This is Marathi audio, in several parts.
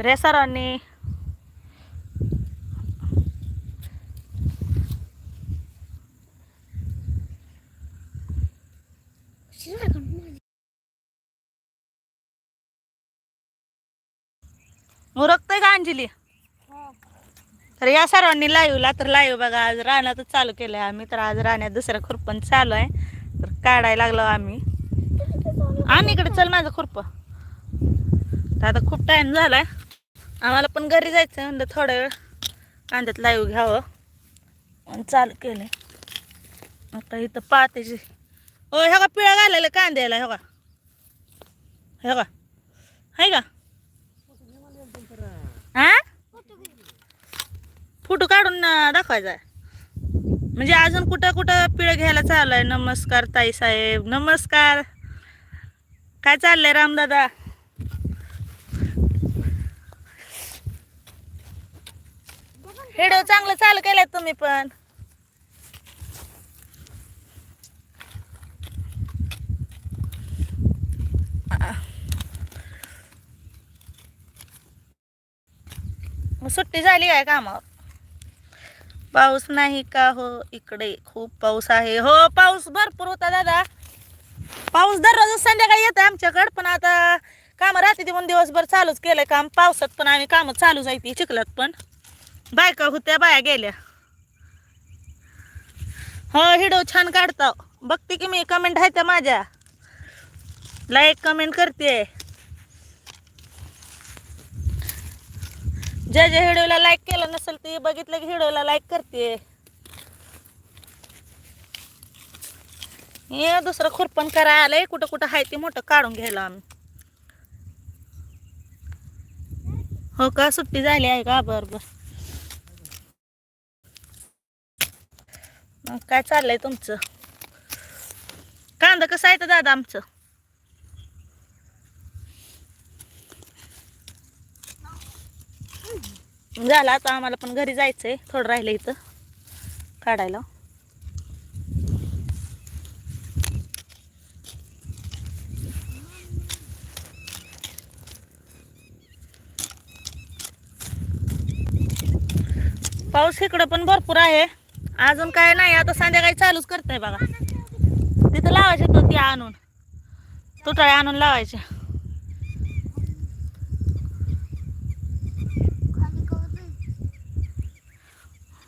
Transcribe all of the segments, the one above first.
तर या सरांनी का अंजली? तर या सर्वांनी लाईव्हला तर लाईव्ह बघा आज रानातच चालू केलं आहे आम्ही तर आज राहण्यात दुसरं खुरपण चालू आहे. तर काढायला लागलो आम्ही. आम्ही इकडे चल माझं खुरप. तर आता खूप टाइम झालाय. आम्हाला पण घरी जायचं म्हणलं थोडा वेळ. कांद्यात लाईव्ह घ्यावं. आणि चालू केलं आता इथं पात्याची ओ ह्या का पिळा घालायला कांद्याला ह्या का ह्या का हाय का? हा फोटो काढून दाखवायचा आहे. म्हणजे अजून कुठं कुठं पिळं घ्यायला चालू आहे? नमस्कार ताई साहेब. नमस्कार. काय चाललंय रामदादा? व्हिडिओ चांगलं चालू केलाय तुम्ही पण. मग सुट्टी झाली आहे कामावर? पाऊस नाही का हो इकडे? खूप पाऊस आहे. हो पाऊस भरपूर होता दादा. पाऊस दररोज संध्याकाळी येतं आमच्याकडं पण आता काम राहते ते दिवसभर चालूच केलंय काम. पावसात पण आम्ही कामं चालू जायती चिखलात पण. बायका होत्या, बाया गेल्या. हो, हिडो छान काढतो बघते की मी कमेंट आहे त्या माझ्या. लाईक कमेंट करते. ज्या ज्या व्हिडिओला लाईक केलं नसेल ते बघितलं की व्हिडिओला लाईक करते. हे दुसरं खुरपण करायला आलंय कुठं कुठं आहे ते मोठं काढून घ्यायला आम्ही. हो का? सुट्टी झाली आहे का? बर बर. काय चाललंय तुमचं? कांदा कसं आहे तर दादा आमचं? झालं आता आम्हाला पण घरी जायचं आहे थोडं राहिलं इथं काढायला. पाऊस इकडं पण भरपूर आहे. अजून काय नाही आता संध्याकाळी चालूच करताय बघा. तिथं लावायचे तो ती आणून. तुटाळे आणून लावायचे.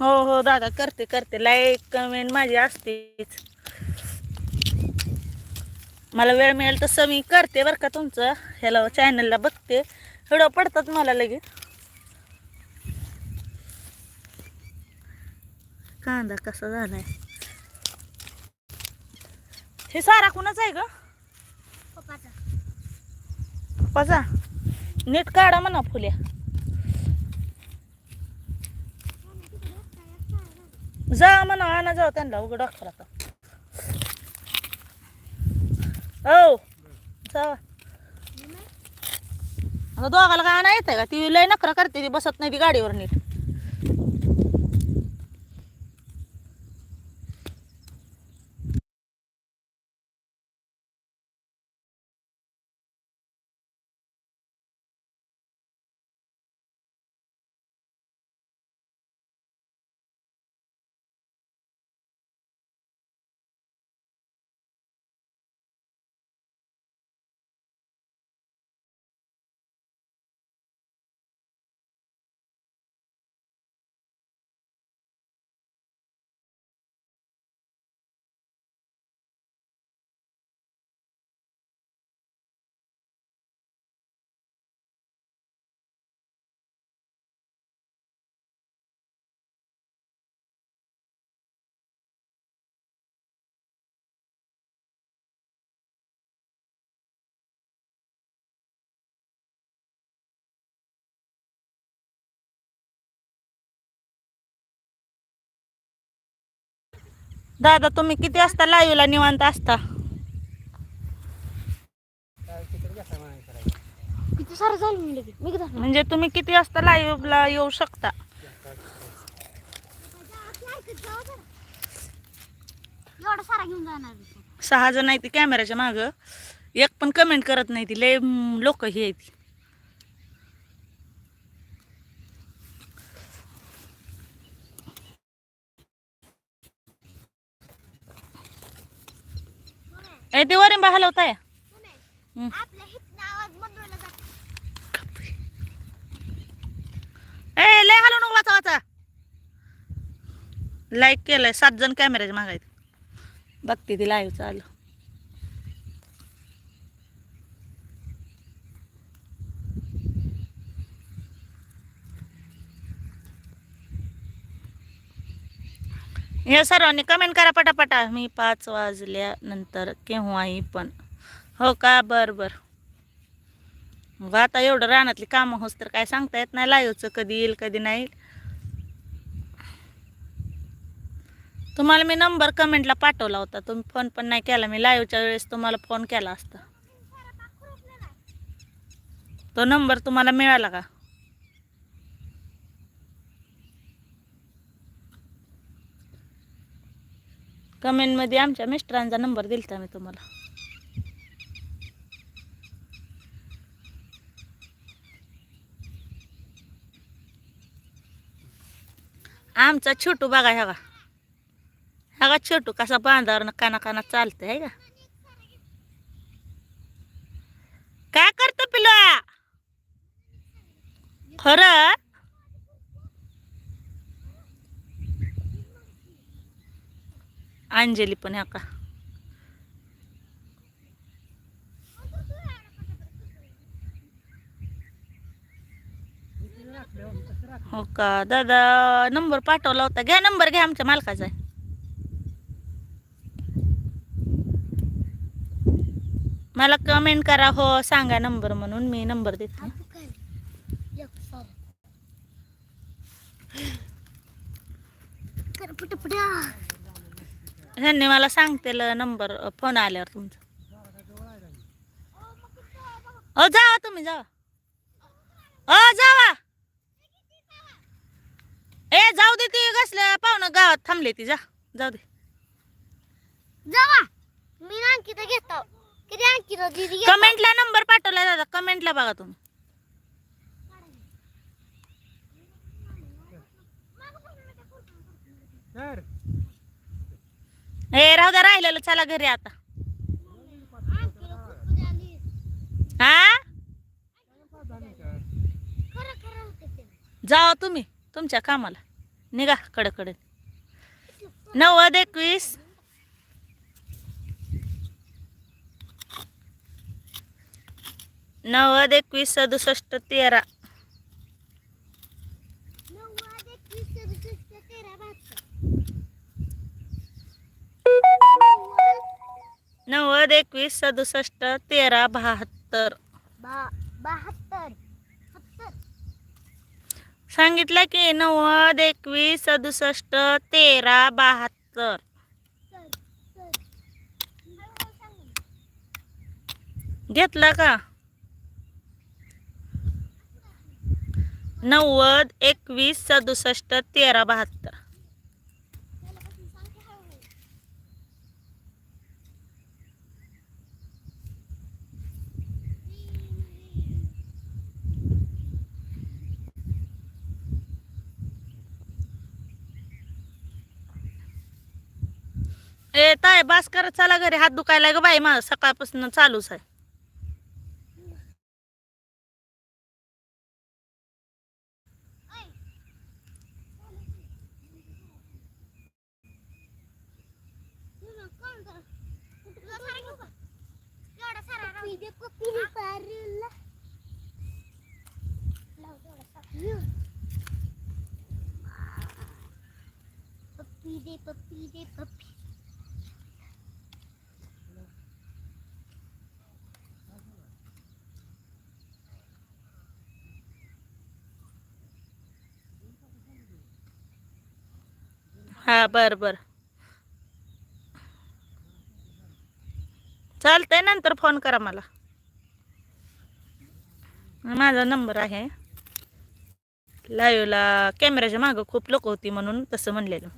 हो हो दादा करते करते. लाईक कमेंट माझी असतेच. मला वेळ मिळेल तसं मी करते बरं का तुमचं. ह्याला चॅनलला बघते. व्हिडिओ पडतात मला लगेच. कांदा कसा झालाय? हे सारा कुणाचा आहे ग? पप्पाचा. नीट काढा म्हणा फुल्या. जा म्हणा आणा जाऊ त्यांना उघड डॉक्टर आता. हो जा. आता दोघाला काय आणा येत का? ती लय नखरा करते ती बसत नाही ती गाडीवर नीट. दादा तुम्ही किती वाजता लाईव्हला निवांत असता? किती सारं झालं म्हणलं की मी किती म्हणजे तुम्ही किती वाजता लाईव्हला येऊ शकता? एवढा सारा घेऊन जाणार मी. सहा जण आहे ती कॅमेऱ्याच्या मागं. एक पण कमेंट करत नाही ती. लय लोक ही आहे ती ए ते वरील बा हलवताय ए लय हलवू नको वाचा वाचा लाईक केलंय सात जण कॅमेऱ्याचे मागायचे बघते ती लाईव्ह चालू. या सर्वांनी कमेंट करा पटापटा. मी पाच वाजल्यानंतर केव्हाही पण. हो का? बर बर. मग आता एवढं रानातली कामं होस तर काय सांगता येत नाही. लाईव्हचं कधी येईल कधी नाही येईल. तुम्हाला मी नंबर कमेंटला पाठवला होता. तुम्ही फोन पण नाही केला. मी लाईव्हच्या वेळेस तुम्हाला फोन केला असता. तो नंबर तुम्हाला मिळाला का? कमेंटमध्ये आमच्या मिस्टरांचा नंबर दिलता मी तुम्हाला. आमचा छोटू बघा ह्या का का छोटू कसा बांधावर काना काना चालतंय आहे का? काय करतो पिलो खरं अंजली पण ह्या का हो का दादा नंबर पाठवला होता घ्या नंबर घ्या आमच्या मालकाचा आहे मला कमेंट करा हो सांगा नंबर म्हणून मी नंबर देते कर पटपटा ह्यांनी मला सांगतेल नंबर फोन आल्यावर तुमचा. हो जावा तुम्ही जावा. हो जावा. ए जाऊ दे ती कसल्या पाहुणं गावात थांबले ती जा. जाऊ दे. जावा. मी अंकिता घेतो. किती दिदी घेतो? कमेंटला नंबर पाठवला दादा कमेंटला बघा तुम्ही. ए राहू द्या राहिलेलं चला घरी आता. हा? खरं जावा तुम्ही तुमच्या कामाला. निघा कडकडे. नव्वद एकवीस. नव्वद एकवीस सदुसष्ट तेरा. नव्वद, एकवीस सदुसष्ट तेरा बहात्तर. बा- बहात्तर. सांगितलं की नव्वद एकवीस सदुसष्ट तेरा बहात्तर. घेतला का? नव्वद एकवीस सदुसष्ट तेरा बहात्तर. बाय बास करत चला घरी. हात दुखायला ग बाई माझं. सकाळपासून चालूच आहे. पप्पी दे पप्पी दे पप्पी. हा बर बर. चालतंय नंतर फोन करा मला. माझा नंबर आहे. लाईव्हला कॅमेऱ्याच्या मागं खूप लोक होती म्हणून तसं म्हणलेलं.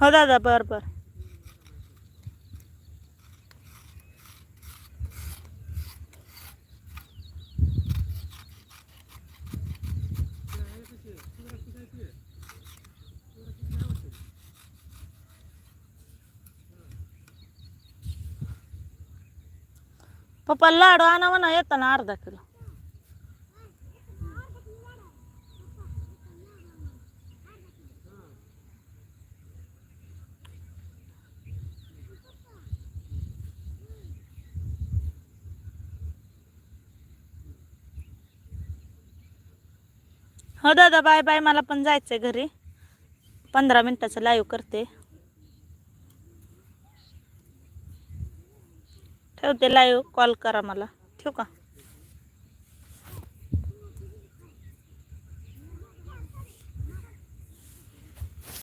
हो दादा बरं बरं. पप्पा लाडू आणा म्हणा येताना अर्धा किलो. हो दादा बाय बाय. मला पण जायचंय घरी. पंधरा मिनिटाचं लाईव्ह करते. ठेवते लाईव्ह कॉल करा मला. ठेवू का?